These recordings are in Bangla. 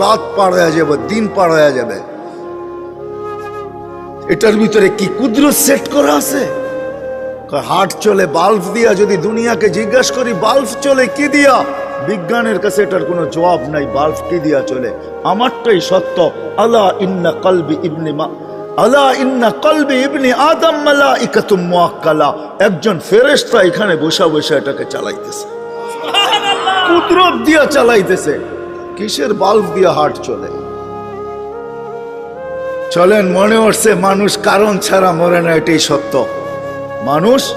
রাত পার হয়ে যাবে দিন পার হয়ে যাবে। এটার ভিতরে কি কুদরত সেট করা আছে? হাট চলে বাল্ব দিয়া যদি দুনিয়াকে জিজ্ঞাসা করি বাল্ব চলে কি দিয়া? বিজ্ঞানের কাছে এটার কোনো জবাব নাই বাল্ব কি দিয়া চলে? আমারটাই সত্য আলা ইন্না কলবি ইবনে মা আলা ইন্না কলবি ইবনে আদম মালা ইকাতুম মুআক্কালা। একজন ফেরেশতা এখানে বসা বসে এটাকে চালাইতেছে। কুদরত দিয়া চালাইতেছে। কিসের বাল্ব দিয়া হাট চলে? চলেন, মনে হচ্ছে মানুষ কারণ ছাড়া মরে না, এটাই সত্য। মানুষ,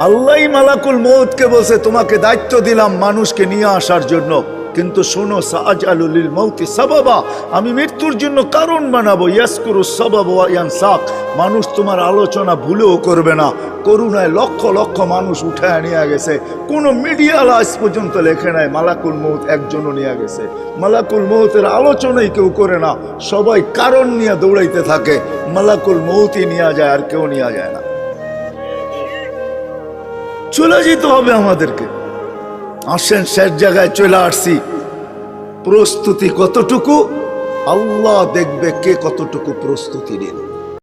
আল্লাহ মালাকুল মৌতকে বলছে, তোমাকে দায়িত্ব দিলাম মানুষকে নিয়ে আসার জন্য। কিন্তু শোনো সাজ আলুলিল মৌতি সাবাবা। আমি মৃত্যুর জন্য কারণ বানাবো। ইয়াসকুরু সাবাব ইয়ান সাক মানুষ তোমার আলোচনা ভুলেও করবে না। করুণায় লক্ষ লক্ষ মানুষ উঠায় নিয়ে গেছে। কোনো মিডিয়া আজ পর্যন্ত লেখে নাই, মালাকুল মৌত একজনও নিয়ে গেছে। মালাকুল মৌতের আলোচনাই কেউ করে না, সবাই কারণ নিয়ে দৌড়াইতে থাকে। মালাকুল মৌতই নিয়ে যায় আর কেউ নিয়ে যায় না। চলে যেতে হবে আমাদেরকে। আসেন শেষ জায়গায় চলে আসছি। প্রস্তুতি কতটুকু? আল্লাহ দেখবে কে কতটুকু প্রস্তুতি নিল।